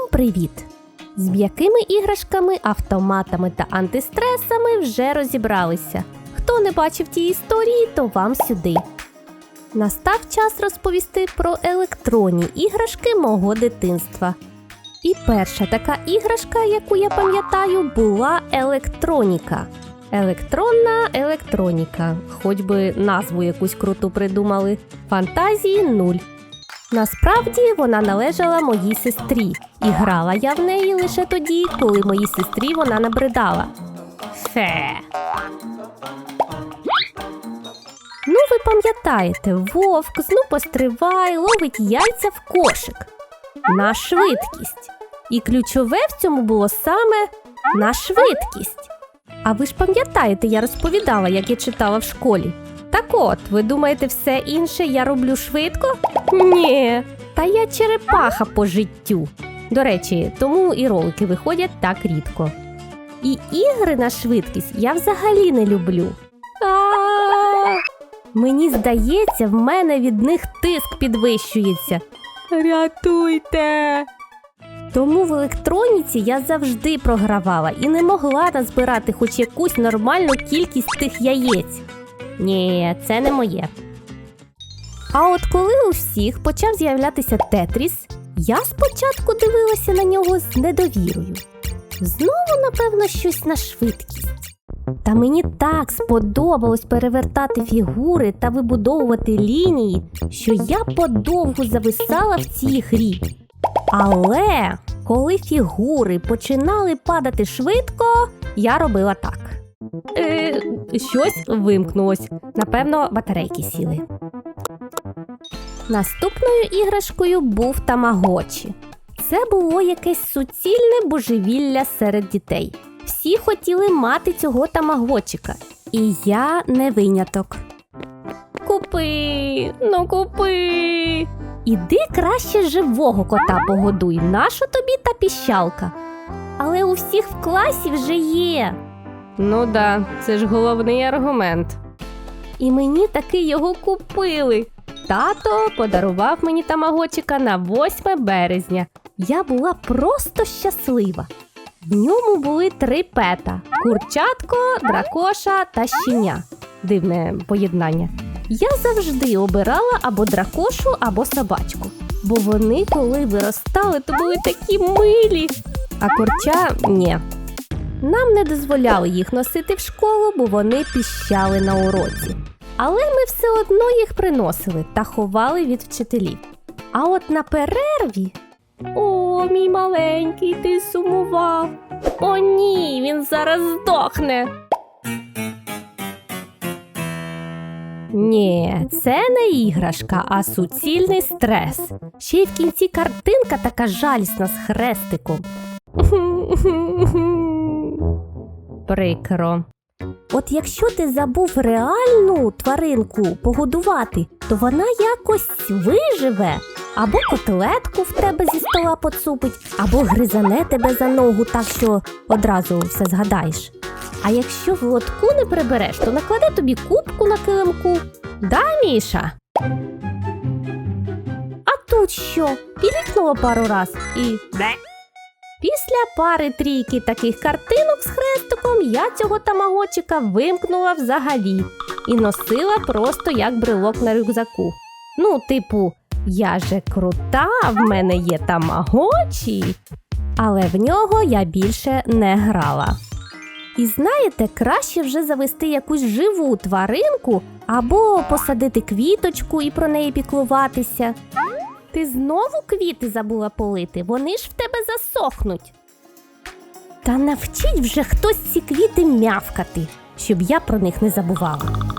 Всім привіт! З м'якими іграшками, автоматами та антистресами вже розібралися. Хто не бачив ті історії, то вам сюди. Настав час розповісти про електронні іграшки мого дитинства. І перша така іграшка, яку я пам'ятаю, була електроніка. Електронна електроніка, хоч би назву якусь круту придумали. Фантазії нуль. Насправді вона належала моїй сестрі, і грала я в неї лише тоді, коли моїй сестрі вона набридала. Фе. Ну, ви пам'ятаєте, вовк знов постривай, ловить яйця в кошик на швидкість. І ключове в цьому було саме на швидкість. А ви ж пам'ятаєте, я розповідала, як я читала в школі. Так от, ви думаєте, все інше я роблю швидко? Ні, та я черепаха по життю. До речі, тому і ролики виходять так рідко. І ігри на швидкість я взагалі не люблю. А-а-а! Мені здається, в мене від них тиск підвищується. Рятуйте! Тому в електроніці я завжди програвала і не могла назбирати хоч якусь нормальну кількість тих яєць. Ні, це не моє. А от коли у всіх почав з'являтися Тетріс, я спочатку дивилася на нього з недовірою. Знову, напевно, щось на швидкість. Та мені так сподобалось перевертати фігури та вибудовувати лінії, що я подовго зависала в цій грі. Але коли фігури починали падати швидко, я робила так. Е, щось вимкнулось. Напевно, батарейки сіли. Наступною іграшкою був тамагочі. Це було якесь суцільне божевілля серед дітей. Всі хотіли мати цього тамагочика, і я не виняток. Купи, ну купи. Іди краще живого кота погодуй, нащо тобі та піщалка. Але у всіх в класі вже є. Ну да, це ж головний аргумент. І мені таки його купили. Тато подарував мені тамагочика на 8 березня. Я була просто щаслива. В ньому були три пета: курчатко, дракоша та щеня. Дивне поєднання. Я завжди обирала або дракошу, або собачку. Бо вони, коли виростали, то були такі милі. А курча ні. Нам не дозволяли їх носити в школу, бо вони піщали на уроці. Але ми все одно їх приносили та ховали від вчителів. А от на перерві. О, мій маленький, ти сумував. О, ні, він зараз здохне. Ні, це не іграшка, а суцільний стрес. Ще й в кінці картинка така жалісна з хрестиком. Прикро. От якщо ти забув реальну тваринку погодувати, то вона якось виживе. Або котлетку в тебе зі стола поцупить, або гризане тебе за ногу, так що одразу все згадаєш. А якщо в лотку не прибереш, то накладе тобі кубку на килимку. Да, Міша? А тут що? Пілікнуло пару раз і. Після пари трійки таких картинок з хрестиком я цього тамагочика вимкнула взагалі і носила просто як брелок на рюкзаку. Ну, типу, я же крута, в мене є тамагочі. Але в нього я більше не грала. І знаєте, краще вже завести якусь живу тваринку або посадити квіточку і про неї піклуватися. Ти знову квіти забула полити, вони ж в тебе засохнуть. Та навчіть вже хтось ці квіти мявкати, щоб я про них не забувала.